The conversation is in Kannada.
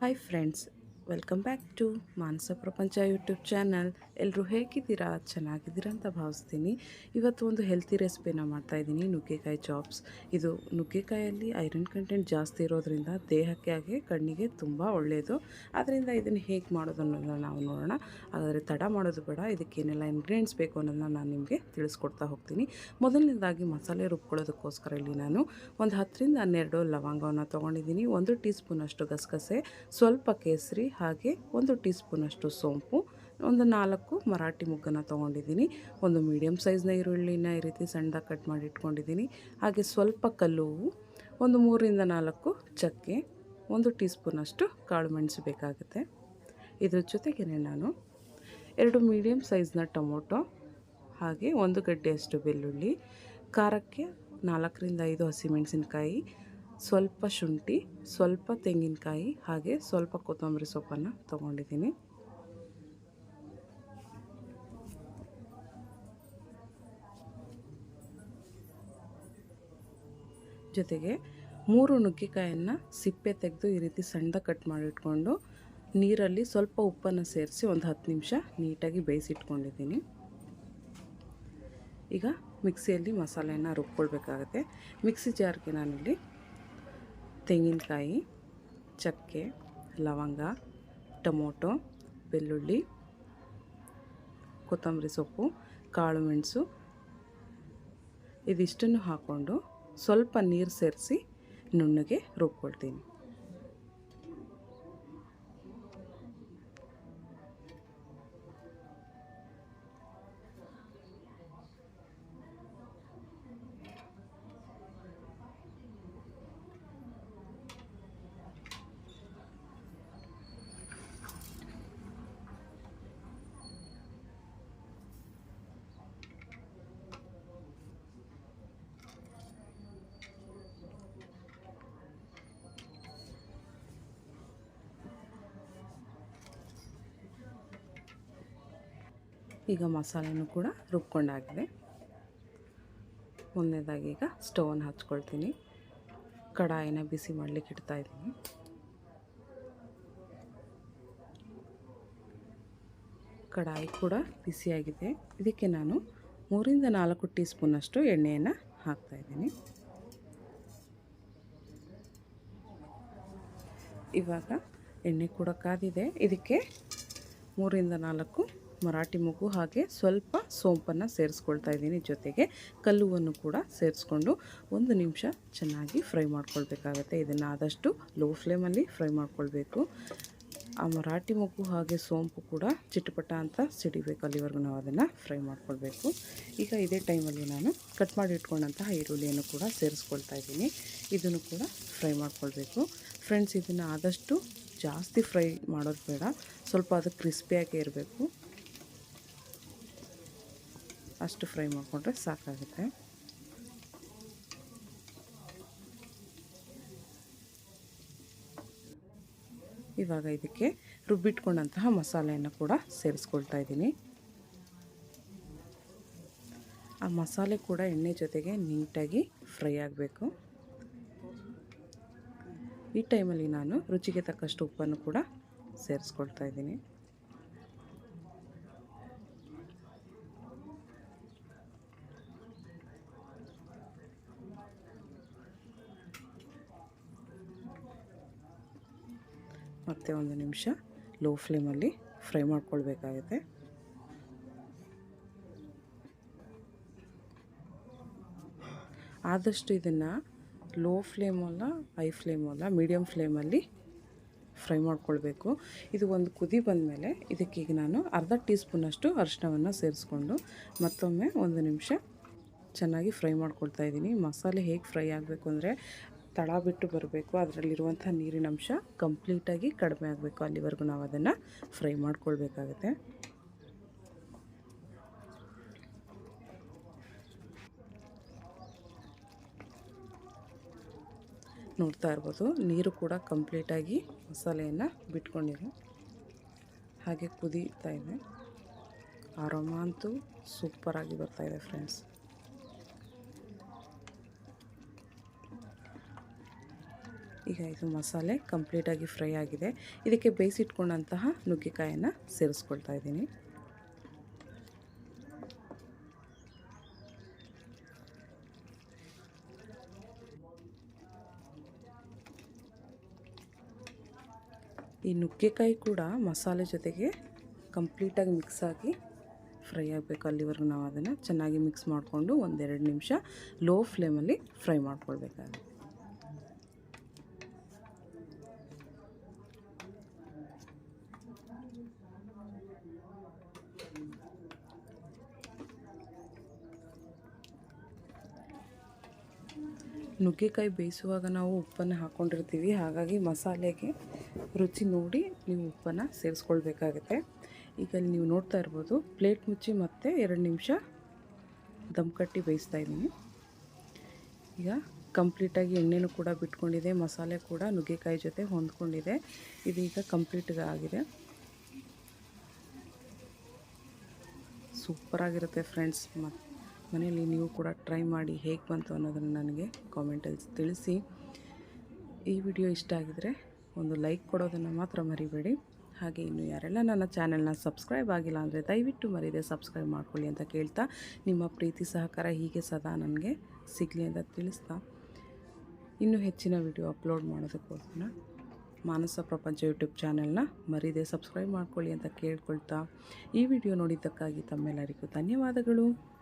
Hi friends welcome back to Manasa Prapancha YouTube channel. ಎಲ್ಲರೂ ಹೇಗಿದ್ದೀರಾ? ಚೆನ್ನಾಗಿದ್ದೀರಾ ಅಂತ ಭಾವಿಸ್ತೀನಿ. ಇವತ್ತು ಒಂದು ಹೆಲ್ತಿ ರೆಸಿಪಿನ ಮಾಡ್ತಾಯಿದ್ದೀನಿ ನುಗ್ಗೆಕಾಯಿ ಚಾಪ್ಸ್ ಇದು ನುಗ್ಗೆಕಾಯಲ್ಲಿ ಐರನ್ ಕಂಟೆಂಟ್ ಜಾಸ್ತಿ ಇರೋದ್ರಿಂದ ದೇಹಕ್ಕೆ ಹಾಗೆ ಕಣ್ಣಿಗೆ ತುಂಬ ಒಳ್ಳೆಯದು ಆದ್ದರಿಂದ ಇದನ್ನು ಹೇಗೆ ಮಾಡೋದು ಅನ್ನೋದನ್ನ ನಾವು ನೋಡೋಣ. ಹಾಗಾದರೆ ತಡ ಮಾಡೋದು ಬೇಡ. ಇದಕ್ಕೇನೆಲ್ಲ ಇಂಗ್ರೀಡಿಯೆಂಟ್ಸ್ ಬೇಕು ಅನ್ನೋದನ್ನ ನಾನು ನಿಮಗೆ ತಿಳಿಸ್ಕೊಡ್ತಾ ಹೋಗ್ತೀನಿ. ಮೊದಲನೇದಾಗಿ ಮಸಾಲೆ ರುಬ್ಕೊಳ್ಳೋದಕ್ಕೋಸ್ಕರ ಇಲ್ಲಿ ನಾನು ಒಂದು ಹತ್ತರಿಂದ ಹನ್ನೆರಡು ಲವಂಗವನ್ನು ತೊಗೊಂಡಿದ್ದೀನಿ. ಒಂದು ಟೀ ಸ್ಪೂನಷ್ಟು ಗಸಗಸೆ, ಸ್ವಲ್ಪ ಕೇಸರಿ ಹಾಗೆ ಒಂದು ಟೀ ಸ್ಪೂನಷ್ಟು ಸೋಂಪು, ಒಂದು ನಾಲ್ಕು ಮರಾಠಿ ಮುಗ್ಗನ್ನು ತೊಗೊಂಡಿದ್ದೀನಿ. ಒಂದು ಮೀಡಿಯಮ್ ಸೈಜ್ನ ಈರುಳ್ಳಿನ ಈ ರೀತಿ ಸಣ್ಣದಾಗಿ ಕಟ್ ಮಾಡಿ ಇಟ್ಕೊಂಡಿದ್ದೀನಿ. ಹಾಗೆ ಸ್ವಲ್ಪ ಕಲ್ಲು ಹೂವು, ಒಂದು ಮೂರಿಂದ ನಾಲ್ಕು ಚಕ್ಕೆ, ಒಂದು ಟೀ ಸ್ಪೂನಷ್ಟು ಕಾಳು ಮೆಣಸು ಬೇಕಾಗುತ್ತೆ. ಇದ್ರ ಜೊತೆಗೇ ನಾನು ಎರಡು ಮೀಡಿಯಮ್ ಸೈಜ್ನ ಟೊಮೊಟೊ, ಹಾಗೆ ಒಂದು ಗಡ್ಡೆಯಷ್ಟು ಬೆಳ್ಳುಳ್ಳಿ, ಖಾರಕ್ಕೆ ನಾಲ್ಕರಿಂದ ಐದು ಹಸಿಮೆಣಸಿನ್ಕಾಯಿ ಸ್ವಲ್ಪ ಶುಂಠಿ, ಸ್ವಲ್ಪ ತೆಂಗಿನಕಾಯಿ ಹಾಗೆ ಸ್ವಲ್ಪ ಕೊತ್ತಂಬರಿ ಸೊಪ್ಪನ್ನು ತೊಗೊಂಡಿದ್ದೀನಿ. ಜೊತೆಗೆ ಮೂರು ನುಗ್ಗೆಕಾಯನ್ನು ಸಿಪ್ಪೆ ತೆಗೆದು ಈ ರೀತಿ ಸಣ್ಣ ಕಟ್ ಮಾಡಿಟ್ಕೊಂಡು ನೀರಲ್ಲಿ ಸ್ವಲ್ಪ ಉಪ್ಪನ್ನು ಸೇರಿಸಿ ಒಂದು ಹತ್ತು ನಿಮಿಷ ನೀಟಾಗಿ ಬೇಯಿಸಿಟ್ಕೊಂಡಿದ್ದೀನಿ. ಈಗ ಮಿಕ್ಸಿಯಲ್ಲಿ ಮಸಾಲೆಯನ್ನು ರುಬ್ಕೊಳ್ಬೇಕಾಗತ್ತೆ. ಮಿಕ್ಸಿ ಜಾರ್ಗೆ ನಾನಿಲ್ಲಿ ತೆಂಗಿನಕಾಯಿ, ಚಕ್ಕೆ, ಲವಂಗ, ಟೊಮೊಟೊ, ಬೆಳ್ಳುಳ್ಳಿ, ಕೊತ್ತಂಬರಿ ಸೊಪ್ಪು, ಕಾಳು ಮೆಣಸು ಇದಿಷ್ಟನ್ನು ಹಾಕ್ಕೊಂಡು ಸ್ವಲ್ಪ ನೀರು ಸೇರಿಸಿ ನುಣ್ಣಗೆ ರುಬ್ಕೊಳ್ತೀನಿ. ಈಗ ಮಸಾಲೆನೂ ಕೂಡ ರುಬ್ಕೊಂಡಾಗಿದೆ. ಮೊದಲನೇದಾಗಿ ಈಗ ಸ್ಟವನ್ನು ಹಚ್ಕೊಳ್ತೀನಿ. ಕಡಾಯಿನ ಬಿಸಿ ಮಾಡಲಿಕ್ಕೆ ಇಡ್ತಾ ಇದ್ದೀನಿ. ಕಡಾಯಿ ಕೂಡ ಬಿಸಿಯಾಗಿದೆ. ಇದಕ್ಕೆ ನಾನು ಮೂರಿಂದ ನಾಲ್ಕು ಟೀ ಸ್ಪೂನಷ್ಟು ಎಣ್ಣೆಯನ್ನು ಹಾಕ್ತಾಯಿದ್ದೀನಿ ಇವಾಗ ಎಣ್ಣೆ ಕೂಡ ಕಾದಿದೆ. ಇದಕ್ಕೆ ಮೂರಿಂದ ನಾಲ್ಕು ಮರಾಠಿ ಮೂಗು ಹಾಗೆ ಸ್ವಲ್ಪ ಸೋಂಪನ್ನು ಸೇರಿಸ್ಕೊಳ್ತಾ ಇದ್ದೀನಿ ಜೊತೆಗೆ ಕಲ್ಲುವನ್ನು ಕೂಡ ಸೇರಿಸ್ಕೊಂಡು ಒಂದು ನಿಮಿಷ ಚೆನ್ನಾಗಿ ಫ್ರೈ ಮಾಡ್ಕೊಳ್ಬೇಕಾಗತ್ತೆ. ಇದನ್ನು ಆದಷ್ಟು ಲೋ ಫ್ಲೇಮಲ್ಲಿ ಫ್ರೈ ಮಾಡ್ಕೊಳ್ಬೇಕು. ಆ ಮರಾಠಿ ಮೊಗ್ಗು ಹಾಗೆ ಸೋಂಪು ಕೂಡ ಚಿಟಪಟ ಅಂತ ಸಿಡಿಬೇಕು. ಅಲ್ಲಿವರೆಗೂ ನಾವು ಅದನ್ನು ಫ್ರೈ ಮಾಡ್ಕೊಳ್ಬೇಕು. ಈಗ ಇದೇ ಟೈಮಲ್ಲಿ ನಾನು ಕಟ್ ಮಾಡಿ ಇಟ್ಕೊಂಡಂತಹ ಈರುಳ್ಳಿಯನ್ನು ಕೂಡ ಸೇರಿಸ್ಕೊಳ್ತಾ ಇದ್ದೀನಿ. ಇದನ್ನು ಕೂಡ ಫ್ರೈ ಮಾಡ್ಕೊಳ್ಬೇಕು. ಫ್ರೆಂಡ್ಸ್, ಇದನ್ನು ಆದಷ್ಟು ಜಾಸ್ತಿ ಫ್ರೈ ಮಾಡೋದು ಬೇಡ. ಸ್ವಲ್ಪ ಅದು ಕ್ರಿಸ್ಪಿಯಾಗೇ ಇರಬೇಕು. ಅಷ್ಟು ಫ್ರೈ ಮಾಡಿಕೊಂಡ್ರೆ ಸಾಕಾಗುತ್ತೆ. ಇವಾಗ ಇದಕ್ಕೆ ರುಬ್ಬಿಟ್ಕೊಂಡಂತಹ ಮಸಾಲೆಯನ್ನು ಕೂಡ ಸೇರಿಸ್ಕೊಳ್ತಾ ಇದ್ದೀನಿ. ಆ ಮಸಾಲೆ ಕೂಡ ಎಣ್ಣೆ ಜೊತೆಗೆ ನೀಟಾಗಿ ಫ್ರೈ ಆಗಬೇಕು. ಈ ಟೈಮಲ್ಲಿ ನಾನು ರುಚಿಗೆ ತಕ್ಕಷ್ಟು ಉಪ್ಪನ್ನು ಕೂಡ ಸೇರಿಸ್ಕೊಳ್ತಾ ಇದ್ದೀನಿ. ಮತ್ತು ಒಂದು ನಿಮಿಷ ಲೋ ಫ್ಲೇಮಲ್ಲಿ ಫ್ರೈ ಮಾಡ್ಕೊಳ್ಬೇಕಾಗುತ್ತೆ. ಆದಷ್ಟು ಇದನ್ನು ಲೋ ಫ್ಲೇಮಲ್ಲ ಹೈ ಫ್ಲೇಮಲ್ಲ ಮೀಡಿಯಮ್ ಫ್ಲೇಮಲ್ಲಿ ಫ್ರೈ ಮಾಡ್ಕೊಳ್ಬೇಕು. ಇದು ಒಂದು ಕುದಿ ಬಂದಮೇಲೆ ಇದಕ್ಕೀಗ ನಾನು ಅರ್ಧ ಟೀ ಸ್ಪೂನಷ್ಟು ಅರಿಶಿನವನ್ನು ಸೇರಿಸ್ಕೊಂಡು ಮತ್ತೊಮ್ಮೆ ಒಂದು ನಿಮಿಷ ಚೆನ್ನಾಗಿ ಫ್ರೈ ಮಾಡ್ಕೊಳ್ತಾ ಇದ್ದೀನಿ. ಮಸಾಲೆ ಹೇಗೆ ಫ್ರೈ ಆಗಬೇಕು ಅಂದರೆ ತಳ ಬಿಟ್ಟು ಬರಬೇಕು. ಅದರಲ್ಲಿರುವಂಥ ನೀರಿನ ಅಂಶ ಕಂಪ್ಲೀಟಾಗಿ ಕಡಿಮೆ ಆಗಬೇಕು. ಅಲ್ಲಿವರೆಗೂ ನಾವು ಅದನ್ನು ಫ್ರೈ ಮಾಡ್ಕೊಳ್ಬೇಕಾಗುತ್ತೆ. ನೋಡ್ತಾ ಇರ್ಬೋದು, ನೀರು ಕೂಡ ಕಂಪ್ಲೀಟಾಗಿ ಮಸಾಲೆಯನ್ನು ಬಿಟ್ಕೊಂಡಿದೆ. ಹಾಗೆ ಕುದೀತಾ ಇದೆ. ಆರೋಮ ಅಂತೂ ಸೂಪರಾಗಿ ಬರ್ತಾಯಿದೆ ಫ್ರೆಂಡ್ಸ್. ಈಗ ಇದು ಮಸಾಲೆ ಕಂಪ್ಲೀಟಾಗಿ ಫ್ರೈ ಆಗಿದೆ. ಇದಕ್ಕೆ ಬೇಯಿಸಿಟ್ಕೊಂಡಂತಹ ನುಗ್ಗೆಕಾಯನ್ನು ಸೇರಿಸ್ಕೊಳ್ತಾ ಇದ್ದೀನಿ. ಈ ನುಗ್ಗೆಕಾಯಿ ಕೂಡ ಮಸಾಲೆ ಜೊತೆಗೆ ಕಂಪ್ಲೀಟಾಗಿ ಮಿಕ್ಸ್ ಆಗಿ ಫ್ರೈ ಆಗಬೇಕು. ಅಲ್ಲಿವರೆಗೂ ನಾವು ಅದನ್ನು ಚೆನ್ನಾಗಿ ಮಿಕ್ಸ್ ಮಾಡಿಕೊಂಡು ಒಂದೆರಡು ನಿಮಿಷ ಲೋ ಫ್ಲೇಮಲ್ಲಿ ಫ್ರೈ ಮಾಡ್ಕೊಳ್ಬೇಕಾಗುತ್ತೆ. ನುಗ್ಗೆಕಾಯಿ ಬೇಯಿಸುವಾಗ ನಾವು ಉಪ್ಪನ್ನು ಹಾಕ್ಕೊಂಡಿರ್ತೀವಿ ಹಾಗಾಗಿ ಮಸಾಲೆಗೆ ರುಚಿ ನೋಡಿ ನೀವು ಉಪ್ಪನ್ನು ಸೇರಿಸ್ಕೊಳ್ಬೇಕಾಗತ್ತೆ. ಈಗ ಅಲ್ಲಿ ನೀವು ನೋಡ್ತಾ ಇರ್ಬೋದು, ಪ್ಲೇಟ್ ಮುಚ್ಚಿ ಮತ್ತೆ ಎರಡು ನಿಮಿಷ ದಮ್ ಕಟ್ಟಿ ಬೇಯಿಸ್ತಾ ಇದ್ದೀನಿ. ಈಗ ಕಂಪ್ಲೀಟಾಗಿ ಎಣ್ಣೆನೂ ಕೂಡ ಬಿಟ್ಕೊಂಡಿದೆ, ಮಸಾಲೆ ಕೂಡ ನುಗ್ಗೆಕಾಯಿ ಜೊತೆ ಹೊಂದ್ಕೊಂಡಿದೆ. ಇದೀಗ ಕಂಪ್ಲೀಟ್ಗೆ ಆಗಿದೆ. ಸೂಪರಾಗಿರುತ್ತೆ ಫ್ರೆಂಡ್ಸ್. ಮತ್ತು ಮನೆಯಲ್ಲಿ ನೀವು ಕೂಡ ಟ್ರೈ ಮಾಡಿ ಹೇಗೆ ಬಂತು ಅನ್ನೋದನ್ನು ನನಗೆ ಕಾಮೆಂಟಲ್ಲಿ ತಿಳಿಸಿ. ಈ ವಿಡಿಯೋ ಇಷ್ಟ ಆಗಿದರೆ ಒಂದು ಲೈಕ್ ಕೊಡೋದನ್ನು ಮಾತ್ರ ಮರಿಬೇಡಿ. ಹಾಗೆ ಇನ್ನು ಯಾರೆಲ್ಲ ನನ್ನ ಚಾನೆಲ್ನ ಸಬ್ಸ್ಕ್ರೈಬ್ ಆಗಿಲ್ಲ ಅಂದರೆ ದಯವಿಟ್ಟು ಮರಿದೆ ಸಬ್ಸ್ಕ್ರೈಬ್ ಮಾಡ್ಕೊಳ್ಳಿ ಅಂತ ಕೇಳ್ತಾ ನಿಮ್ಮ ಪ್ರೀತಿ ಸಹಕಾರ ಹೀಗೆ ಸದಾ ನನಗೆ ಸಿಗಲಿ ಅಂತ ತಿಳಿಸ್ತಾ. ಇನ್ನೂ ಹೆಚ್ಚಿನ ವಿಡಿಯೋ ಅಪ್ಲೋಡ್ ಮಾಡೋದಕ್ಕೋಸ್ಕರ ಮಾನಸ ಪ್ರಪಂಚ ಯೂಟ್ಯೂಬ್ ಚಾನೆಲ್ನ ಮರಿದೆ ಸಬ್ಸ್ಕ್ರೈಬ್ ಮಾಡ್ಕೊಳ್ಳಿ ಅಂತ ಕೇಳ್ಕೊಳ್ತಾ. ಈ ವಿಡಿಯೋ ನೋಡಿದ್ದಕ್ಕಾಗಿ ತಮ್ಮೆಲ್ಲರಿಗೂ ಧನ್ಯವಾದಗಳು.